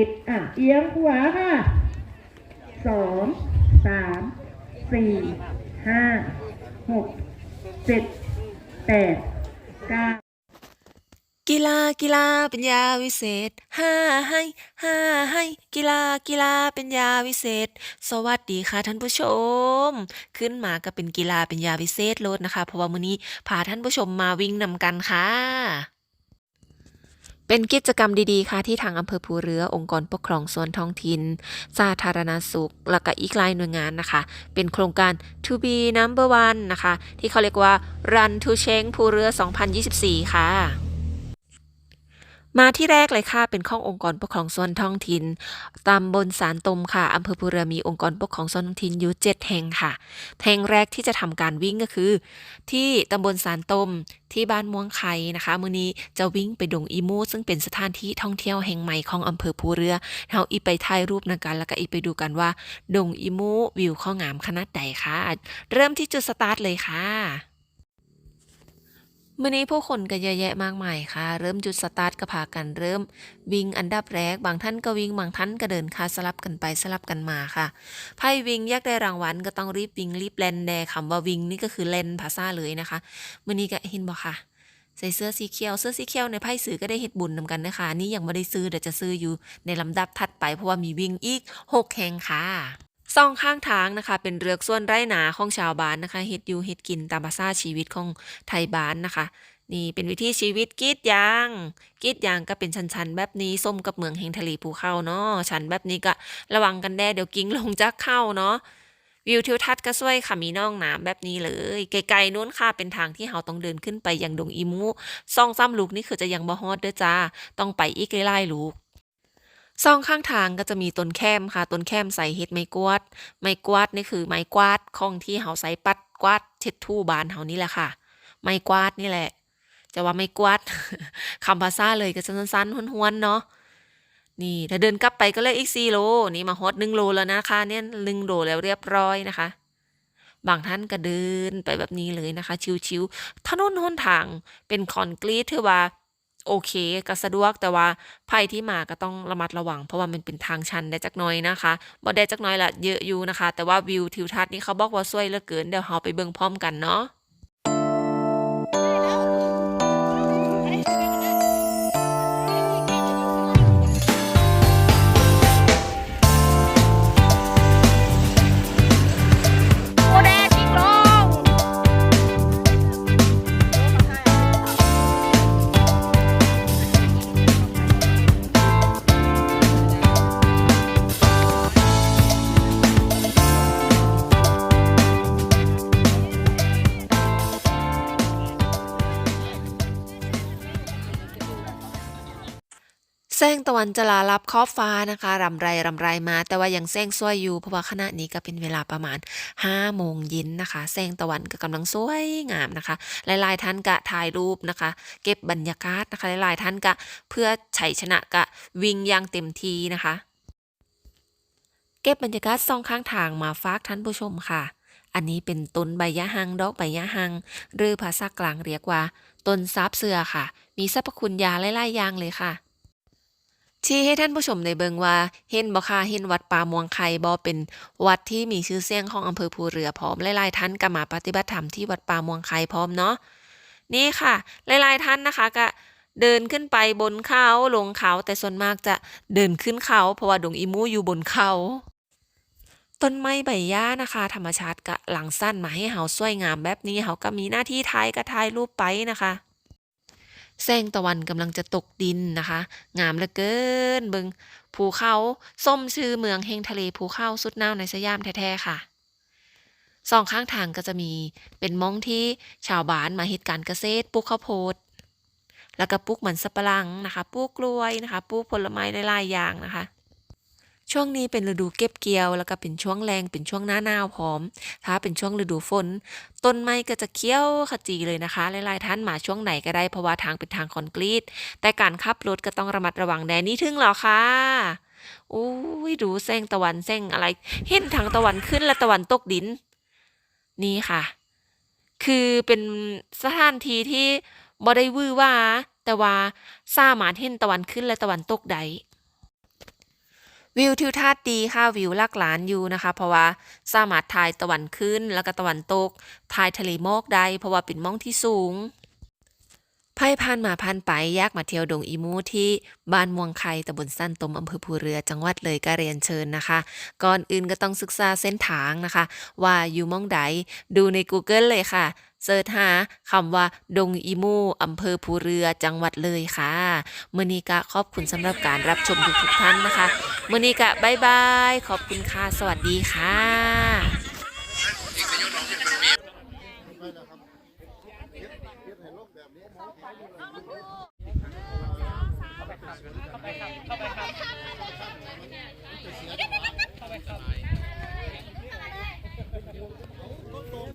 ิบอะเอียงขวาค่ะสองสามสี่ห้าหกเจ็ดแปดเก้ากีฬากีฬาเป็นยาวิเศษห้าให้ห้าให้กีฬากีฬาเป็นยาวิเศษ สวัสดีค่ะท่านผู้ชม ขึ้นมาก็เป็นกีฬาเป็นยาวิเศษโลดนะคะ เพราะว่ามื้อนี้พาท่านผู้ชมมาวิ่งนำกันค่ะ เป็นกิจกรรมดีๆ ค่ะ ที่ทางอำเภอภูเรือ องค์กรปกครองส่วนท้องถิ่นสาธารณสุข และก็อีกหลายหน่วยงานนะคะ เป็นโครงการ To be number one นะคะ ที่เขาเรียกว่า Run to Change ภูเรือ 2024 ค่ะ มาที่แรกเลยค่ะ เป็นขององค์กรปกครองส่วนท้องถิ่นตำบลสารตมค่ะอำเภอภูเรือมีองค์กรปกครองส่วนท้องถิ่นอยู่เจ็ดแห่งค่ะ แห่งแรกที่จะทำการวิ่งก็คือ ที่ตำบลสารตมที่บ้านม่วงไข่นะคะมื้อนี้จะวิ่งไปดงอีมูซึ่งเป็นสถานที่ท่องเที่ยวแห่งใหม่ของอำเภอภูเรือเฮาอีไปถ่ายรูปนำกันแล้วก็อีไปดูกันว่า ดงอีมูวิวข้องามขนาดใดค่ะ เริ่มที่จุดสตาร์ทเลยค่ะ มื่อนี้ผู้คนก็เยอะแยะมากมายค่ะ เริ่มจุดสตาร์ทก็พากันเริ่ม วิ่งอันดับแรก บางท่านก็วิ่งบางท่านก็เดินค่ะสลับกันไปสลับกันมาค่ะไพ่วิ่งอยากได้รางวัลก็ต้องรีบวิ่งรีบแลนแดคำว่าวิ่งนี่ก็คือแลนภาษาเลยนะคะมื่อนี้ก็เห็นบ่ค่ะใส่เสื้อสีเขียว เสื้อสีเขียวในไพ่ซื้อก็ได้เฮ็ดบุญนำกันนะคะ นี่ยังไม่ได้ซื้อเดี๋ยวจะซื้ออยู่ในลำดับถัดไปเพราะว่ามีวิ่งอีกหกแห่งค่ะ สองข้างทางนะคะ เป็นเรือกส่วนไร่นาของชาวบ้านนะคะเฮ็ดอยู่เฮ็ดกินตามภาษาชีวิตของไทยบ้านนะคะ นี่เป็นวิถีชีวิตกีดยางกีดยางก็เป็นชันๆ แบบนี้ส้มกับเมืองแห่งทะเลภูเขาเนาะชันแบบนี้ก็ระวังกันแน่เดี๋ยวกิ้งลงจากเข้าเนาะวิวทิวทัศน์ก็สวยค่ะมีน่องน้ำแบบนี้เลย ไกลๆนู้นค่ะเป็นทางที่เราต้องเดินขึ้นไปยังดงอีมูซ่องซ้ำลูกนี่คือจะยังบ่ฮอดเด้อจ้า ต้องไปอีกไล่ๆลูก ซองข้างทางก็จะมีต้นแคมค่ะต้นแคมใส่เฮ็ดไม้กวาด ไม้กวาดนี่คือไม้กวาดของที่เฮาใส่ปัดกวาดเช็ดทู่บานเฮานี่แหละค่ะ ไม้กวาดนี่แหละ จะว่าไม่กวาดคำภาษาเลยก็สั้นๆห้วนๆเนาะนี่ถ้าเดินกลับไปก็เลยอีกสี่โล นี่มาฮอดหนึ่งโลแล้วนะคะ เนี่ยหนึ่งโลแล้วเรียบร้อยนะคะ บางท่านก็เดินไปแบบนี้เลยนะคะ ชิวๆถนนหนทางเป็นคอนกรีตถือว่า โอเคก็สะดวกแต่ว่าภัยที่มาก็ต้องระมัดระวัง เพราะว่ามันเป็นทางชันได้จักน้อยนะคะบ่ได้จักน้อยละเยอะอยู่นะคะ แต่ว่าวิวทิวทัศน์นี่เขาบอกว่าสวยเหลือเกินเดี๋ยวเราไปเบิ่งพร้อมกันเนาะ แสงตะวันจะลาลับขอบฟ้านะคะรำไรรำไรมา แต่ว่ายังแสงสวยอยู่เพราะว่าขณะนี้ก็เป็นเวลาประมาณ5โมงเย็นนะคะแสงตะวันก็กำลังสวยงามนะคะ หลายๆท่านก็ถ่ายรูปนะคะ เก็บบรรยากาศนะคะ หลายๆท่านก็เพื่อชัยชนะก็วิ่งอย่างเต็มทีนะคะ เก็บบรรยากาศสองข้างทางมาฝากท่านผู้ชมค่ะ อันนี้เป็นต้นใบยะหังดอกใบยะหังหรือภาษากลางเรียกว่าต้นซับเสือค่ะ มีสรรพคุณยาหลายๆอย่างเลยค่ะ ชี้ให้ท่านผู้ชมได้เบิงว่าเห็นบ่ค่ะเห็นวัดป่าม่วงไข่บ่เป็นวัดที่มีชื่อเสียงของอำเภอภูเรือพร้อมหลายๆท่านก็มาปฏิบัติธรรมที่วัดป่าม่วงไข่พร้อมเนาะนี่ค่ะหลายๆท่านนะคะก็เดินขึ้นไปบนเขาลงเขาแต่ส่วนมากจะเดินขึ้นเขาเพราะว่าดงอีมูอยู่บนเขาต้นไม้ใบหญ้านะคะ ธรรมชาติก็หลังสั้นมาให้เฮาสวยงามแบบนี้เฮาก็มีหน้าที่ถ่ายก็ถ่ายรูปไปนะคะ แสงตะวันกำลังจะตกดินนะคะ งามเหลือเกินเบิงภูเขาส้มชื่อเมืองแห่งทะเลภูเขาสุดน่าวในสยามแท้ๆค่ะสองข้างทางก็จะมีเป็นมองที่ชาวบ้านมาเหตุการเกษตรปลูกข้าวโพดแล้วก็ปลูกมันสับปะหลังนะคะปลูกกล้วยนะคะปลูกผลไม้หลายๆอย่างนะคะ ช่วงนี้เป็นฤดูเก็บเกี่ยว แล้วก็เป็นช่วงแรงเป็นช่วงหน้าหนาวพร้อม ถ้าเป็นช่วงฤดูฝน ต้นไม้ก็จะเขี้ยวขจีเลยนะคะหลายๆท่านมาช่วงไหนก็ได้เพราะว่าทางเป็นทางคอนกรีต แต่การขับรถก็ต้องระมัดระวังแดนนี่ถึงแล้วค่ะอุ้ยดูแสงตะวันแสงอะไร เห็นทางตะวันขึ้นและตะวันตกดิน นี่ค่ะ คือเป็นสถานที่ที่บ่ได้วือว่า แต่ว่าสามารถเห็นตะวันขึ้นและตะวันตกได้ วิวทิวทัศน์ดีค่ะวิวลักหลานอยู่นะคะ เพราะว่าสามารถถ่ายตะวันขึ้นแล้วก็ตะวันตกถ่ายทะเลหมอกได้เพราะว่าเป็นม่องที่สูง ไพ่พันมาพันไปอยากมาเที่ยวดงอีมูที่บ้านม่วงไข่ตำบลสั้นตมอำเภอภูเรือจังหวัดเลยก็เรียนเชิญนะคะ ก่อนอื่นก็ต้องศึกษาเส้นทางนะคะ ว่าอยู่มองใดดูใน Google เลยค่ะเสิร์ชหาคำว่า ดงอีมูอำเภอภูเรือจังหวัดเลยค่ะมือนี้ก็ขอบคุณสำหรับการรับชมทุกท่านนะคะมือนี้ก็บายบาย ขอบคุณค่ะ สวัสดีค่ะ เข้าไปครับเข้าไปครับ